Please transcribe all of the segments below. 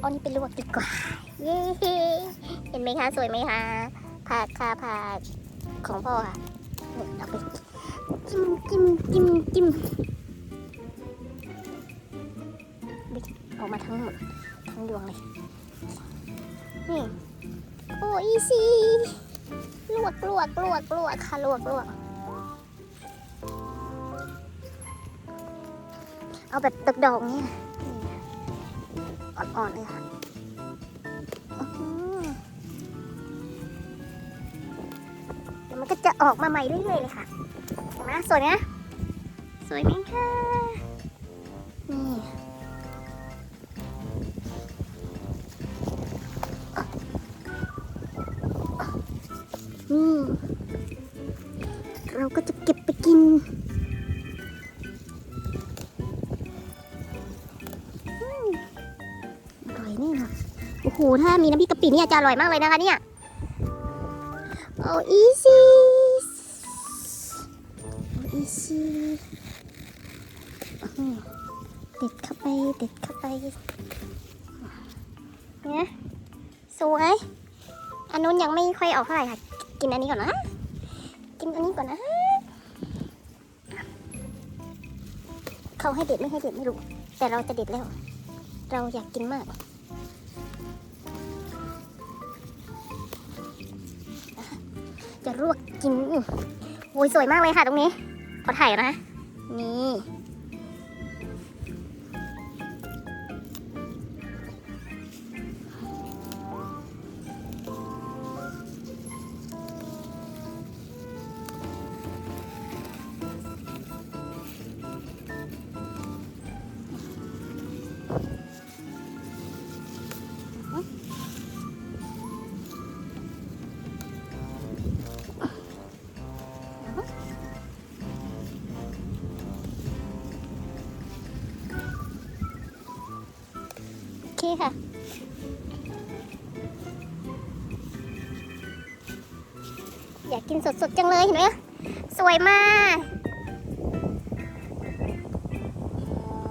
เอานี่ไปลวกดีกว่า เย้เห็นไหมคะ สวยไหมคะผักค่ะผักของพ่อค่ะเอาไปจิ้มจิ้มจิ้มจิ้มออกมาทั้งหมด ทั้งดวงเลย นี่ โอ้อีซีลวกลวกลวกลวกค่ะลวกลวกเอาแบบตกดอกเนี่ย อ่อนเลยค่ะเดี๋ยวมันก็จะออกมาใหม่เรื่อยๆเลยค่ะเห็นไหมสวยไหมสวยไหมคะนี่นี่เราก็จะเก็บไปกิน อ้โหถ้ามีน้ำพริกกะปิเนี่ยจะอร่อยมากเลยนะคะเนี่ยโอ้อีซี่โอ้อีซี่เด็ดเข้าไปเด็ดเข้าไปเนี่ยสวยอันนู้นยังไม่ค่อยออกเท่าไหร่ค่ะ กินอันนี้ก่อนนะ กินอันนี้ก่อนนะเขาให้เด็ดไม่ให้เด็ดไม่รู้ แต่เราจะเด็ดแล้ว เราอยากกินมาก จะรวกกินโอ้ยสวยมากเลยค่ะตรงนี้ขอถ่ายนะ นี่ เคค่ะ อยากกินสดๆจังเลยเห็นไหมสวยมาก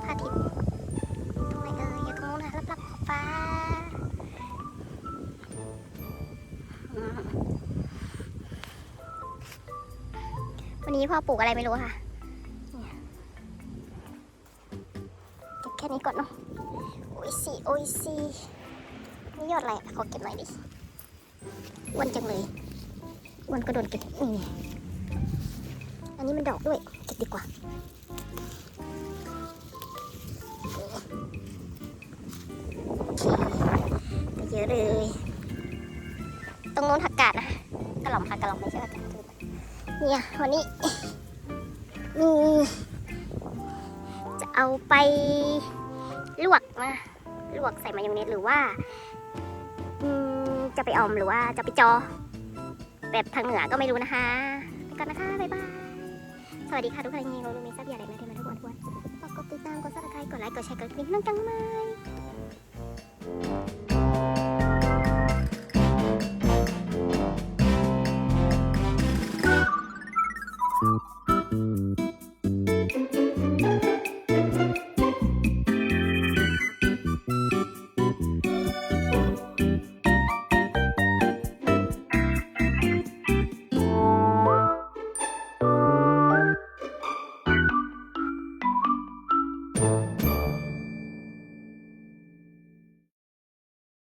พระอาทิตย์ตรงไหนเอ่ยอยู่ตรงนู้นนะรับรับขอบฟ้าวันนี้พ่อปลูกอะไรไม่รู้ค่ะเก็บแค่นี้ก่อนเนาะ โอ้ยสิโอ้ยสินี่ยอดอะไรขอเก็บหน่อยดิอ้วนจังเลยอ้วนก็โดนเก็บนี่อันนี้มันดอกด้วย เก็บดีกว่าโอเคไปเยอะเลย ตรงโน้นผักกาดนะกระหล่ำค่ะกระหล่ำไม่ใช่ผักกาดเนี่ยวันนี้จะเอาไป ลวกนะลวกใส่มายองเนสหรือว่าจะไปออมหรือว่าจะไปจอ แบบทางเหนือก็ไม่รู้นะคะไปก่อนนะคะบ๊ายบายสวัสดีค่ะทุกคนยังไงเราดูมีทรัพย์ใหญ่อะไรนะที่มาทุกวันทุกวันฝากกดติดตามกดซับสไครต์กดไลค์กดแชร์กดกระดิ่งนั่งจังไหม